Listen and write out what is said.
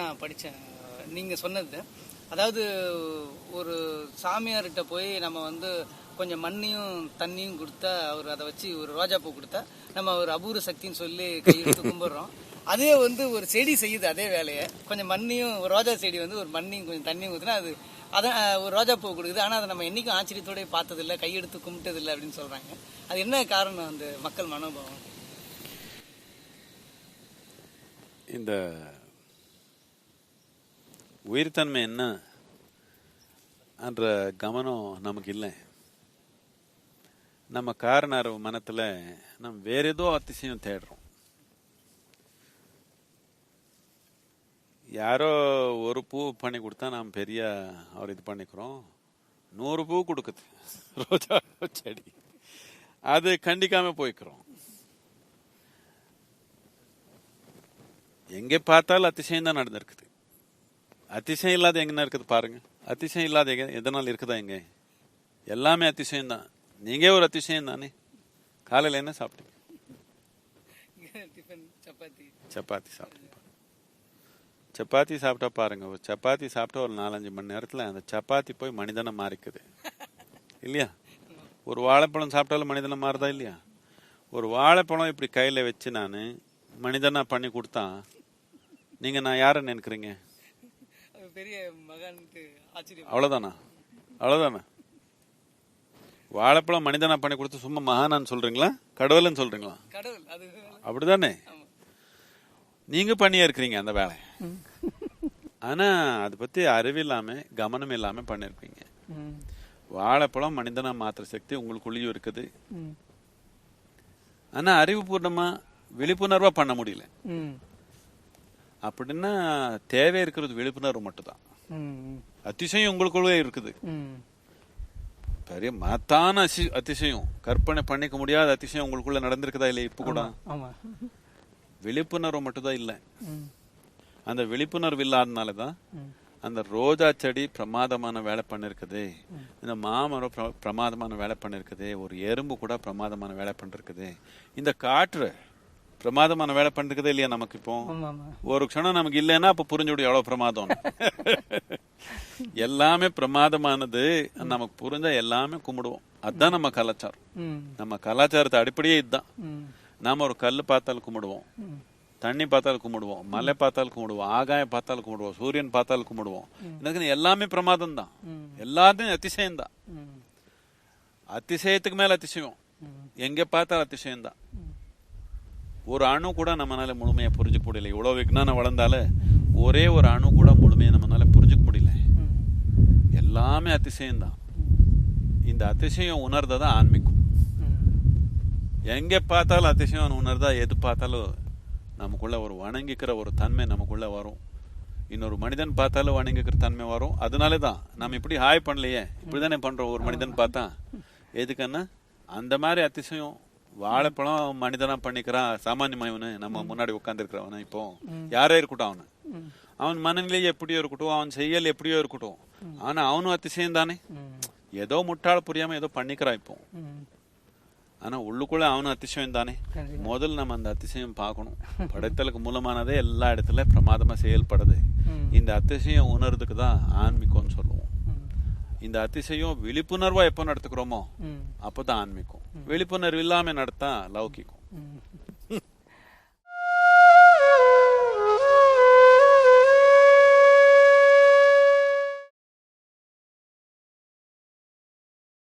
நான் படித்தேன் நீங்கள் சொன்னது. அதாவது ஒரு சாமியார்கிட்ட போய் நம்ம வந்து கொஞ்சம் மண்ணையும் தண்ணியும் கொடுத்தா அவர் அதை வச்சு ஒரு ரோஜாப்பூ கொடுத்தா நம்ம ஒரு அபூர்வ சக்தின்னு சொல்லி கையெழுத்து கும்பிட்றோம். அதே வந்து ஒரு செடி செய்யுது அதே வேலையை. கொஞ்சம் மண்ணையும் ஒரு ரோஜா செடி வந்து ஒரு மண்ணையும் கொஞ்சம் தண்ணியும் ஊற்றினா அது அதான் ஒரு ரோஜா பூ கொடுக்குது. ஆனால் அதை நம்ம என்றைக்கும் ஆச்சரியத்தோடய பார்த்ததில்ல கையெடுத்து கும்பிட்டதில்லை அப்படின்னு சொல்கிறாங்க அது என்ன காரணம் அந்த மக்கள் மனோபாவம்? இந்த உயிர்த்தன்மை என்ன என்ற கவனம் நமக்கு இல்லை. நம்ம காரணர் மனத்துல நம்ம வேற ஏதோ அதிசயம் தேடுறோம். யாரோ ஒரு பூ பண்ணி கொடுத்தா நாம் பெரிய அவர் இது பண்ணிக்கிறோம். நூறு பூ கொடுக்குது. ரோஜா செடி. அது கண்டிக்காம போய்க்கிறோம். எங்கே பார்த்தாலும் அதிசயம் தான் நடந்திருக்குது. அதிசயம் இல்லாத எங்க இருக்குது பாருங்க. அதிசயம் இல்லாத எங்க எதனால் இருக்குதா எங்க எல்லாமே அதிசயம் தான். நீங்க ஒரு அதிசயம் தானே? காலையில என்ன சாப்பிட்டீங்க? டிஃபன் சப்பாத்தி. சப்பாத்தி சாப்பிட்டேன் சப்பாத்தி சாப்பிட்டா பாருங்க ஒரு சப்பாத்தி சாப்பிட்டா ஒரு நாலஞ்சு மணி நேரத்துல அந்த சப்பாத்தி போய் மனிதனை மாறிக்குது. இல்லையா? ஒரு வாழைப்பழம் சாப்பிட்டாலும் மனிதனை மாறுதா இல்லையா? ஒரு வாழைப்பழம் இப்படி கையில வச்சு நான் மனிதனா பண்ணி கொடுத்தா நீங்க நான் யாரை நினைக்கிறீங்க? பெரிய மகான்ட்டு ஆச்சரியம். அவ்வளவுதானா? அவ்வளவுதானா? வாழைப்பழம் மனிதனா பண்ணி கொடுத்து சும்மா மகானான்னு சொல்றீங்களா? கடவுள்னு சொல்றீங்களா? கடவுள் அது. அப்படிதானே. நீங்க பண்ணியே இருக்கிறீங்க அந்த வேலை. ஆனா அதை பத்தி அறிவு இல்லாம கவனம் இல்லாம பண்ணிருப்பீங்க. வாழைப்பழம் மனிதனா மாத்திர சக்தி உங்களுக்குள்ளேயும் இருக்குது. ஆனா அறிவுபூர்ணமா விழிப்புணர்வா பண்ண முடியல. அப்படின்னா தேவை இருக்கிறது விழிப்புணர்வு மட்டும்தான். அதிசயம் உங்களுக்குள்ளே இருக்குது. பெரிய மகத்தான அசி- அதிசயம். கற்பனை பண்ணிக்க முடியாத அதிசயம் உங்களுக்குள்ள நடந்திருக்குதா இல்லையா இப்ப கூட? விழிப்புணர்வு மட்டும்தான் இல்லை. அந்த விழிப்புணர்வு இல்லாதனால தான் அந்த ரோஜா செடி பிரமாதமான வேலை பண்ணிருக்குது. இந்த மாமரம் பிர- பிரமாதமான வேலை பண்ணிருக்குது. ஒரு எறும்பு கூட பிரமாதமான வேலை பண்ணிருக்குது. இந்த காற்று பிரமாதமான வேலை பண்ணிருக்குதே இல்லையா நமக்கு இப்போ? ஒரு க்ஷணம் நமக்கு இல்லைன்னா அப்ப புரிஞ்சுடும் எவ்வளவு பிரமாதம். எல்லாமே பிரமாதமானது. நமக்கு புரிஞ்சா எல்லாமே கும்பிடுவோம். அதுதான் நம்ம கலாச்சாரம். நம்ம கலாச்சாரத்தை அடிப்படையே இதுதான். நாம ஒரு கல் பார்த்தாலும் கும்பிடுவோம். தண்ணி பார்த்தாலும் கும்பிடுவோம். மலை பார்த்தாலும் கும்பிடுவோம். ஆகாயம் பார்த்தாலும் கும்பிடுவோம். சூரியன் பார்த்தாலும் கும்பிடுவோம். எனக்கு எல்லாமே பிரமாதம் தான் எல்லாத்தையும் அதிசயம் தான் அதிசயத்துக்கு மேல அதிசயம். எங்க பார்த்தாலும் அதிசயம் தான் ஒரு அணு கூட நம்மளால முழுமையா புரிஞ்சுக்க முடியல. இவ்வளவு விஞ்ஞானம் வளர்ந்தாலும் ஒரே ஒரு அணு கூட முழுமையா நம்மளால புரிஞ்சுக்க முடியல. எல்லாமே அதிசயம் தான் இந்த அதிசயம் உணர்ந்ததான் ஆன்மீகம். ம். எங்க பார்த்தாலும் அதிசயம் உணர்ந்தா எது பார்த்தாலும் நமக்குள்ள ஒரு வணங்கிக்கிற ஒரு தன்மை நமக்குள்ள வரும். இன்னொரு மனிதன் பார்த்தாலும் வணங்கிக்கிற தன்மை வரும். அதனால தான் நம்ம இப்படி ஹாய் பண்ணலையே. இப்படிதானே பண்றோம். ஒரு மனிதன் பார்த்தா. எதுக்குன்னா அந்த மாதிரி அதிசயம் வாழைப்பழம் மனிதனா பண்ணிக்கிறான் சாமானியமாயவனு நம்ம முன்னாடி உட்காந்துருக்கிறவன இப்போ. யாரே இருக்கட்டும் அவனு. அவன் மனநிலை எப்படியோ இருக்கட்டும் அவன் செயல் எப்படியோ இருக்கட்டும். ஆனா அவனும் அதிசயம் தானே. ஏதோ முட்டாள் புரியாம ஏதோ பண்ணிக்கிறான் இப்போ. ஆனா உள்ளுக்குள்ள அவனும் அதிசயம் தானே. முதல்ல நம்ம அந்த அதிசயம் பார்க்கணும். படைத்தலுக்கு மூலமானதே எல்லா இடத்துல பிரமாதமா செயல்படுது. இந்த அதிசயம் உணர்றதுக்கு தான் ஆன்மீகம்னு சொல்லுவோம் இந்த அதிசயம் விழிப்புணர்வா எப்போ நடத்துக்கிறோமோ அப்பதான் ஆன்மீகம். விழிப்புணர்வு இல்லாம நடத்தா லௌகிகம்.